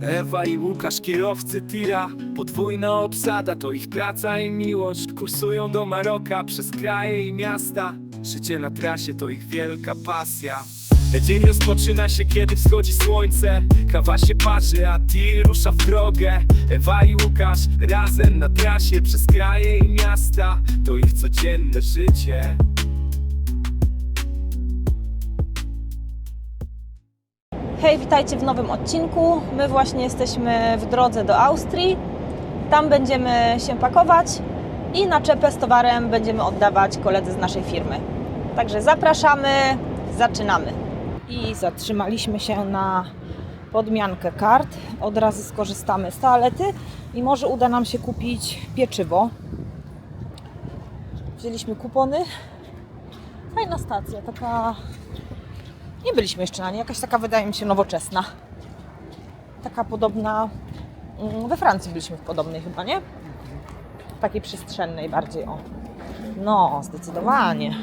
Ewa i Łukasz, kierowcy tira. Podwójna obsada, to ich praca i miłość. Kursują do Maroka przez kraje i miasta. Życie na trasie to ich wielka pasja. Dzień rozpoczyna się, kiedy wschodzi słońce. Kawa się parzy, a tir rusza w drogę. Ewa i Łukasz razem na trasie Przez kraje i miasta. To ich codzienne życie Hej, witajcie w nowym odcinku. My właśnie jesteśmy w drodze do Austrii. Tam będziemy się pakować i naczepę z towarem będziemy oddawać koledzy z naszej firmy. Także zapraszamy, zaczynamy. I zatrzymaliśmy się na podmiankę kart. Od razu skorzystamy z toalety i może uda nam się kupić pieczywo. Wzięliśmy kupony. Fajna stacja, taka nie byliśmy jeszcze na niej, jakaś taka wydaje mi się nowoczesna. Taka podobna. mm, We Francji byliśmy w podobnej chyba, nie? Takiej przestrzennej bardziej, o. No, zdecydowanie.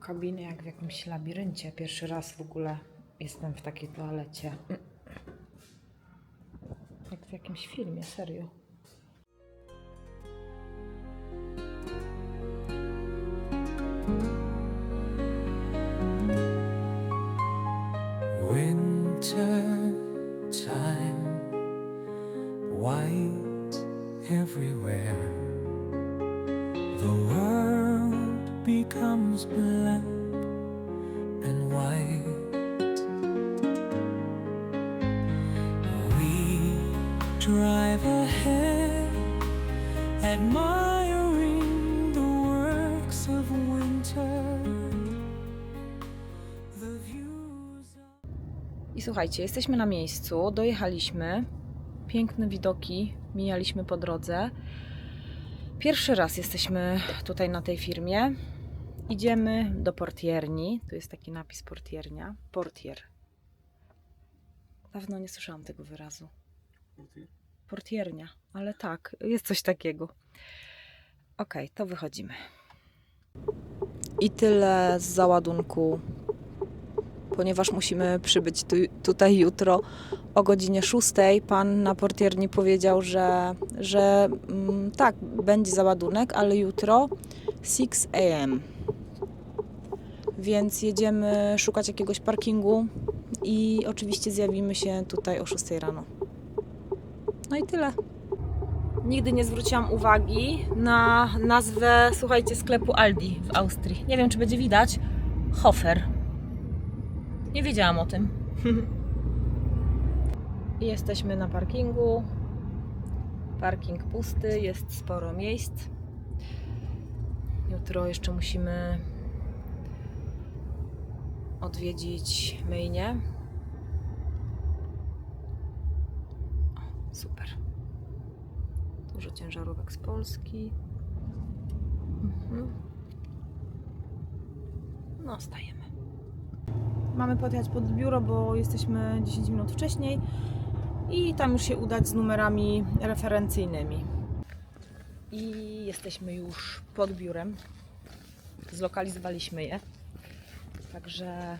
Kabiny jak w jakimś labiryncie. Pierwszy raz w ogóle jestem w takiej toalecie. Jak w jakimś filmie, serio. Drive ahead, admiring the works of winter. The views of I słuchajcie, jesteśmy na miejscu, dojechaliśmy. Piękne widoki mijaliśmy po drodze. Pierwszy raz jesteśmy tutaj na tej firmie. Idziemy do portierni. Tu jest taki napis portiernia. Portier. Dawno nie słyszałam tego wyrazu. Portiernia, ale tak, jest coś takiego. Ok, to wychodzimy. I tyle z załadunku ponieważ musimy przybyć tu, tutaj jutro o godzinie 6. Pan na portierni powiedział, że, że mm, tak, będzie załadunek, ale jutro 6 a.m. Więc jedziemy szukać jakiegoś parkingu i oczywiście zjawimy się tutaj o 6 rano. No i tyle. Nigdy nie zwróciłam uwagi na nazwę, słuchajcie, sklepu Aldi w Austrii. Nie wiem, czy będzie widać. Hofer. Nie wiedziałam o tym. Jesteśmy na parkingu. Parking pusty, jest sporo miejsc. Jutro jeszcze musimy odwiedzić myjnię. O, super. Dużo ciężarówek z Polski. Mhm. No, stajemy. Mamy podjechać pod biuro, bo jesteśmy 10 minut wcześniej i tam już się udać z numerami referencyjnymi. I jesteśmy już pod biurem. Zlokalizowaliśmy je. Także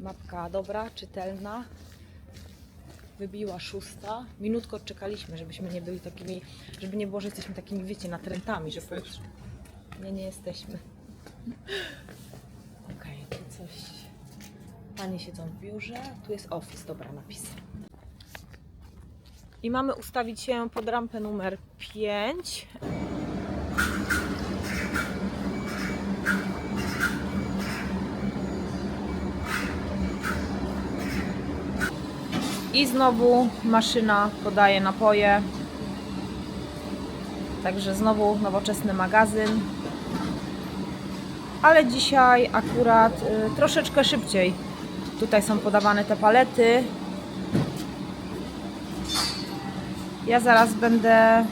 mapka dobra, czytelna. Wybiła szósta. Minutko czekaliśmy, żebyśmy nie byli takimi, żeby nie było, że jesteśmy takimi, wiecie, natrętami, że pojutrze- Nie, nie jesteśmy. Okej, tu coś. Panie siedzą w biurze. Tu jest office, dobra napis. I mamy ustawić się pod rampę numer 5. I znowu maszyna podaje napoje. Także znowu nowoczesny magazyn ale dzisiaj akurat y, troszeczkę szybciej. Tutaj są podawane te palety. Ja zaraz będę,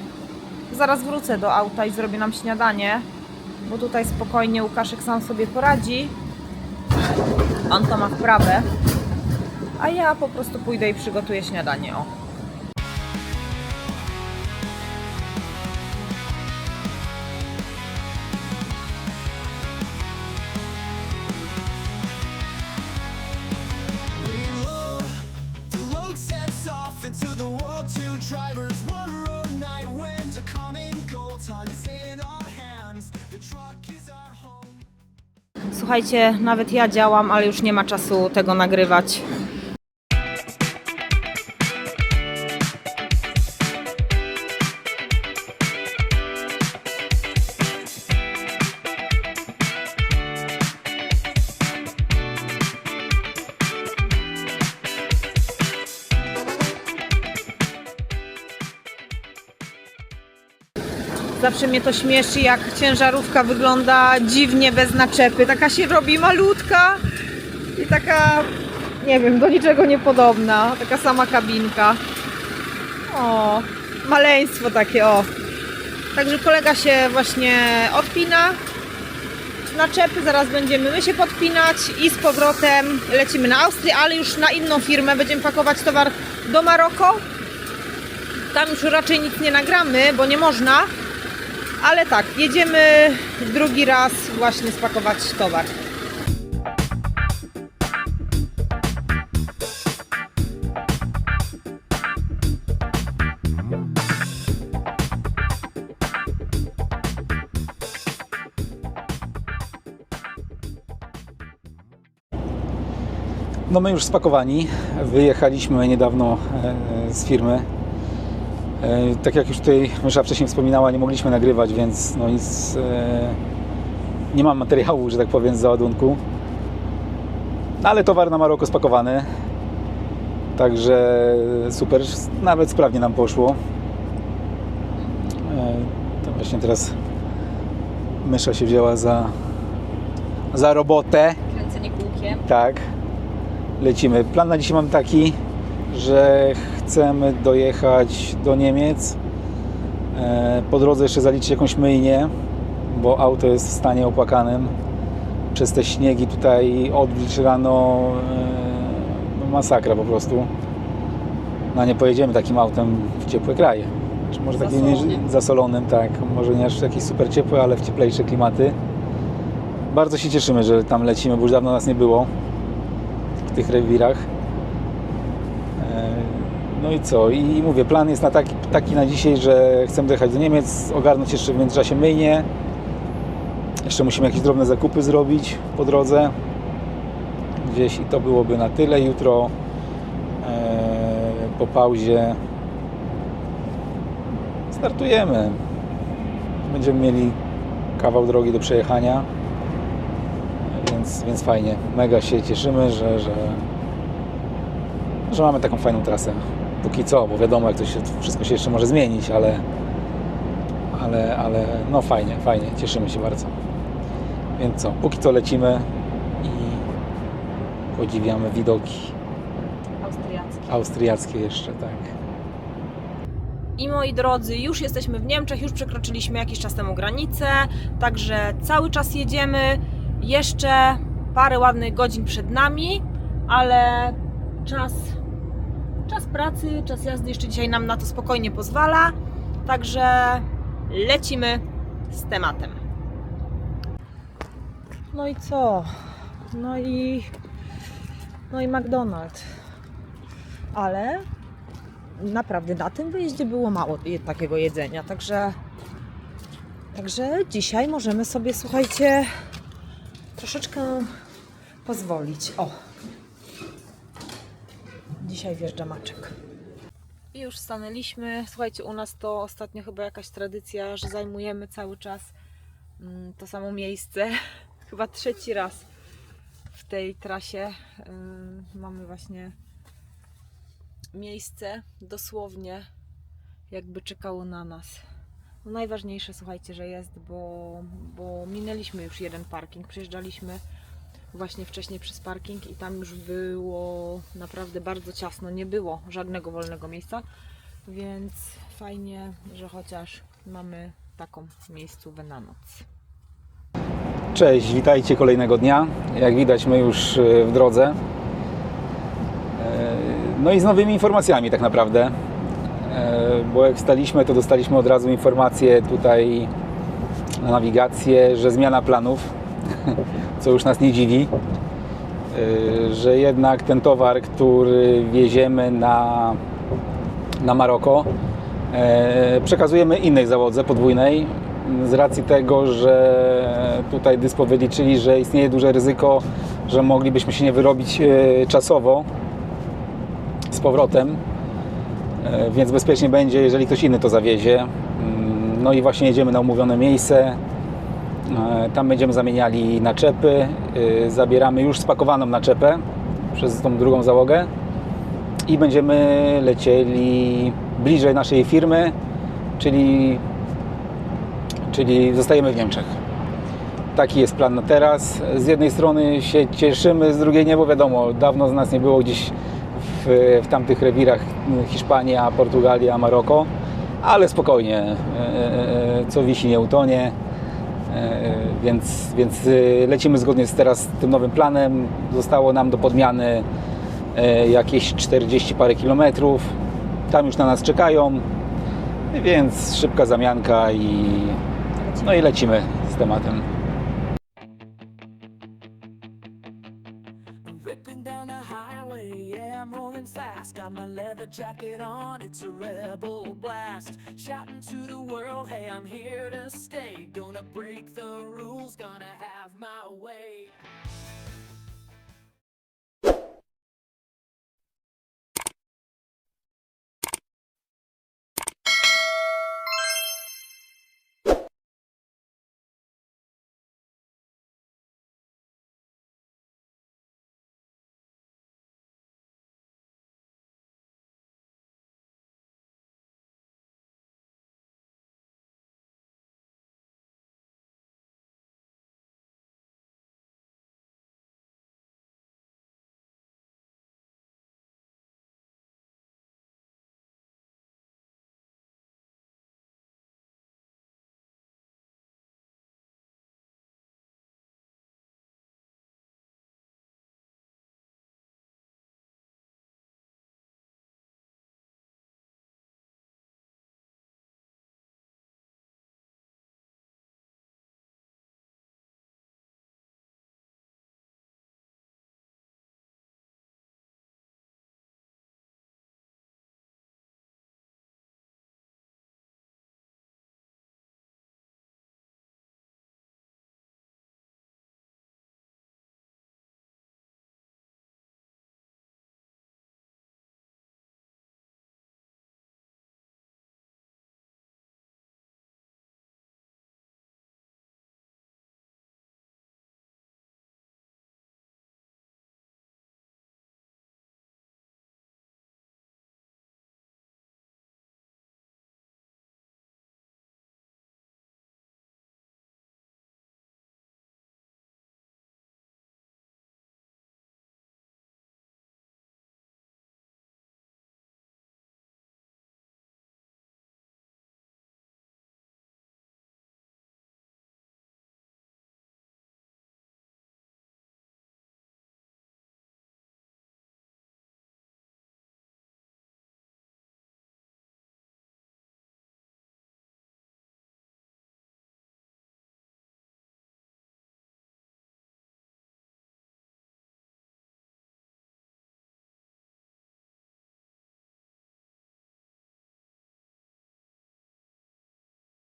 zaraz wrócę do auta i zrobię nam śniadanie, bo tutaj spokojnie Łukaszek sam sobie poradzi. On to ma wprawę a ja po prostu pójdę i przygotuję śniadanie. O. Słuchajcie, nawet ja działam, ale już nie ma czasu tego nagrywać. Zawsze mnie to śmieszy, jak ciężarówka wygląda dziwnie bez naczepy. Taka się robi malutka i taka, nie wiem, do niczego niepodobna. Taka sama kabinka. O, maleństwo takie, o. Także kolega się właśnie odpina z naczepy, zaraz będziemy my się podpinać i z powrotem lecimy na Austrię, ale już na inną firmę. Będziemy pakować towar do Maroko. Tam już raczej nic nie nagramy, bo nie można. Ale tak, jedziemy drugi raz właśnie spakować towar. No my już spakowani, wyjechaliśmy niedawno e, z firmy. E, Tak jak już tutaj Mysza wcześniej wspominała, nie mogliśmy nagrywać, więc no nic, e, nie mam materiału, że tak powiem, z załadunku. No ale towar na Maroko spakowany, także super, nawet sprawnie nam poszło. E, To właśnie teraz Mysza się wzięła za, za robotę. Kręcenie kółkiem. Tak, lecimy. Plan na dzisiaj mam taki, że chcemy dojechać do Niemiec. E, Po drodze jeszcze zaliczyć jakąś myjnię, bo auto jest w stanie opłakanym. Przez te śniegi tutaj odwilż rano, e, no masakra po prostu. No nie pojedziemy takim autem w ciepłe kraje. Czy może takie nie, Zasolonym. zasolonym, tak. Może nie aż jakieś super ciepłe, ale w cieplejsze klimaty. Bardzo się cieszymy, że tam lecimy, bo już dawno nas nie było w tych rewirach. No i co? I mówię, plan jest na taki, taki na dzisiaj, że chcemy dojechać do Niemiec, ogarnąć jeszcze w międzyczasie myjnie. Jeszcze musimy jakieś drobne zakupy zrobić po drodze. Gdzieś i to byłoby na tyle. Jutro e, po pauzie startujemy. Będziemy mieli kawał drogi do przejechania więc, więc fajnie. Mega się cieszymy, że, że, że mamy taką fajną trasę. Póki co, bo wiadomo, jak to się, wszystko się jeszcze może zmienić, ale, ale, ale no fajnie, fajnie, cieszymy się bardzo. Więc co, póki co lecimy i podziwiamy widoki Austriacki. austriackie jeszcze, tak. I moi drodzy, już jesteśmy w Niemczech, już przekroczyliśmy jakiś czas temu granicę, także cały czas jedziemy. Jeszcze parę ładnych godzin przed nami, ale czas, czas pracy, czas jazdy jeszcze dzisiaj nam na to spokojnie pozwala. Także lecimy z tematem. No i co? No i no i McDonald's. Ale naprawdę na tym wyjeździe było mało takiego jedzenia, także także dzisiaj możemy sobie, słuchajcie, troszeczkę pozwolić. O. Dzisiaj wjeżdża maczek. I już stanęliśmy. Słuchajcie, u nas to ostatnio chyba jakaś tradycja, że zajmujemy cały czas mm, to samo miejsce. Chyba trzeci raz w tej trasie ym, mamy właśnie miejsce dosłownie jakby czekało na nas. No najważniejsze, słuchajcie, że jest, bo, bo minęliśmy już jeden parking. Przejeżdżaliśmy właśnie wcześniej przez parking i tam już było naprawdę bardzo ciasno. Nie było żadnego wolnego miejsca, więc fajnie, że chociaż mamy taką miejscówę na noc. Cześć, witajcie kolejnego dnia. Jak widać, my już e, w drodze. E, No i z nowymi informacjami, tak naprawdę. E, Bo jak staliśmy, to dostaliśmy od razu informację tutaj na nawigację, że zmiana planów, co już nas nie dziwi. E, Że jednak ten towar, który wieziemy na na Maroko. E, Przekazujemy innej załodze podwójnej z racji tego, że tutaj dyspo wyliczyli, że istnieje duże ryzyko, że moglibyśmy się nie wyrobić e, czasowo z powrotem, E, więc bezpiecznie będzie, jeżeli ktoś inny to zawiezie. Mm, No i właśnie jedziemy na umówione miejsce. E, Tam będziemy zamieniali naczepy. E, Zabieramy już spakowaną naczepę przez tą drugą załogę i będziemy lecieli bliżej naszej firmy, czyli, czyli zostajemy w Niemczech. Taki jest plan na teraz. Z jednej strony się cieszymy, z drugiej nie, bo wiadomo, dawno z nas nie było gdzieś w, w tamtych rewirach Hiszpania, Portugalia, Maroko, ale spokojnie, e, co wisi nie utonie. E, Więc, więc e, lecimy zgodnie z teraz tym nowym planem. Zostało nam do podmiany e, jakieś 40 parę kilometrów. Tam już na nas czekają, więc szybka zamianka i no i lecimy z tematem. I'm rolling fast. Got my leather jacket on, it's a rebel blast. Shouting to the world, hey, I'm here to stay. Gonna break the rules, gonna have my way.